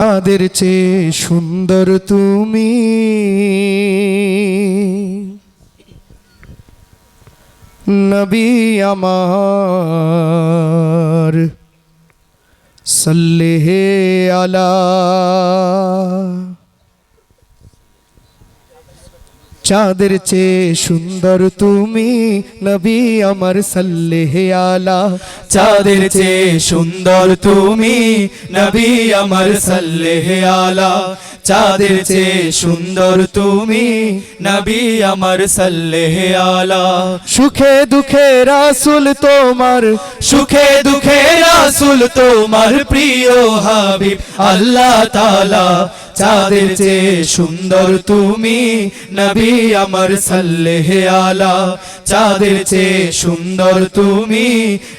তাদের চেয়ে সুন্দর তুমি। নবী আমার সল্লেহে আলা চাঁদের চেয়ে সুন্দর তুমি নবী আমার সাল্লেহে আলা। চাঁদের চেয়ে সুন্দর তুমি নবী আমার সাল্লেহে আলা। চাঁদের চেয়ে সুন্দর তুমি নবী আমার সাল্লেহে আলা। সুখে দুঃখে রাসুল তোমার, সুখে দুঃখে রাসুল তোমার প্রিয় হাবিব আল্লাহ তালা চাঁদের চেয়ে সুন্দর তুমি, নবী আমার সাল্লেহে আলা। চাঁদের চেয়ে সুন্দর তুমি,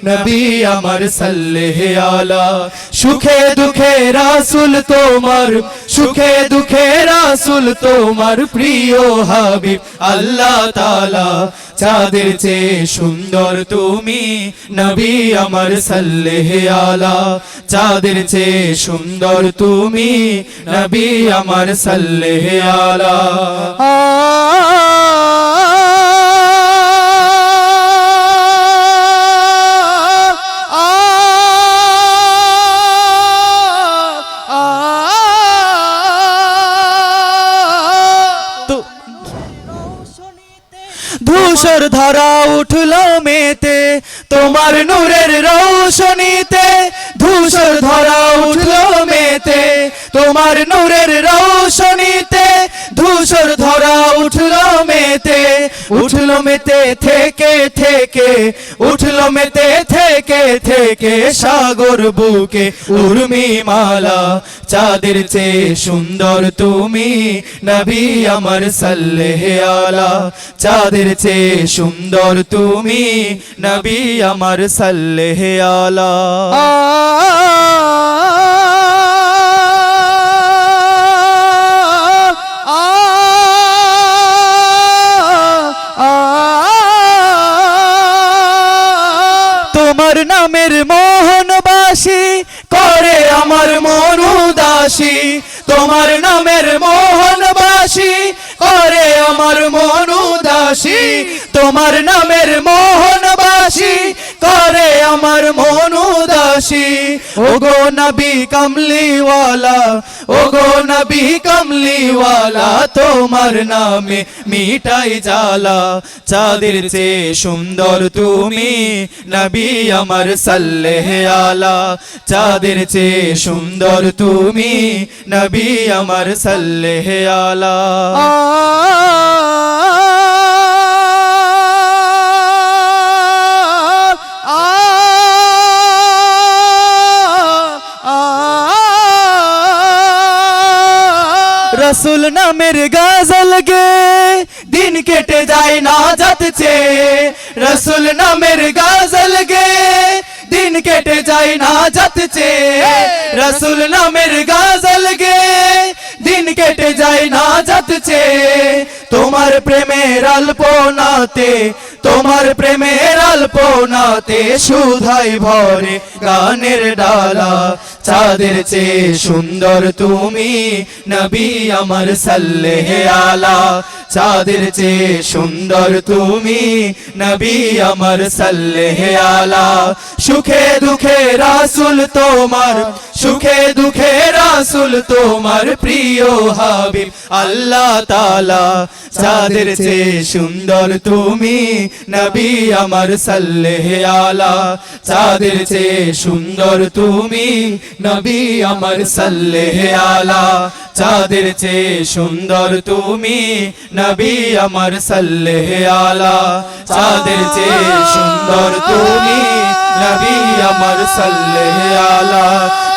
নবী আমার সাল্লেহে আলা। সুখে দুঃখে রাসুল তোমার, সুখে দুঃখে রাসুল তোমার প্রিয় হাবিব, আল্লাহ তালা চাঁদের চেয়ে সুন্দর তুমি নবী আমার সাল্লেহে আলা। চাঁদের চেয়ে সুন্দর তুমি নবী আমার সাল্লেহে আলা। ধূসর ধরা উঠল মেতে তোমার নূরের রৌশনীতে ধূসর ধরা উঠল মেতে তোমার নূরের রৌশনীতে মেতে, উঠল মেতে থেকে থেকে, উঠল মেতে থেকে থেকে সাগর বুকে উর্মি মালা চাঁদের চেয়ে সুন্দর তুমি নবী আমার সাল্লেহে আলা। চাঁদের চেয়ে সুন্দর তুমি নবী আমার সাল্লেহে আলা। তোমার নামের মোহনবাসী, করে আমার মন তোমার নামের মোহনবাসী, করে আমার মন উদাসী তোমার নামের মোহনবাসী, করে আমার মন উদাসী ওগো নবী কমলিওয়ালা ওগো নবী কমলিওয়ালা, তোমার নামে মিটাই জালা চাঁদের চেয়ে সুন্দর তুমি নবী আমার সাল্লেহে আলা। চাঁদের চেয়ে সুন্দর তুমি নবী আমার সাল্লেহে আলা। রসুল নামের গাজল গে। দিন কেটে যায় না যাচ্ছে রসুল নামের গাজল গে। দিন কেটে যায় না যাচ্ছে রসুল নামের গাজল গে। দিন কেটে যায় না যাচ্ছে তোমার প্রেমের আলপনাতে, তোমার প্রেমের আলপনাতে সুধাই ভরে গানের ডালা। চাঁদের চেয়ে সুন্দর তুমি নবী আমার সাল্লেহ আলা। চাঁদের চেয়ে সুন্দর তুমি নবী আমার সাল্লেহ আলা। সুখে দুঃখে রাসুল তোমার সুখে দুঃখে রাসুল তোমার প্রিয় হাবিব। আল্লাহ তালা চাঁদের চেয়ে সুন্দর তুমি নবী আমার সাল্লেহে আলা। চাঁদের চেয়ে সুন্দর তুমি নবী আমার সাল্লেহে আলা। চাঁদের চেয়ে সুন্দর তুমি নবী আমার সাল্লেহে আলা। চাঁদের চেয়ে সুন্দর তুমি নবী আমার সাল্লেহে আলা।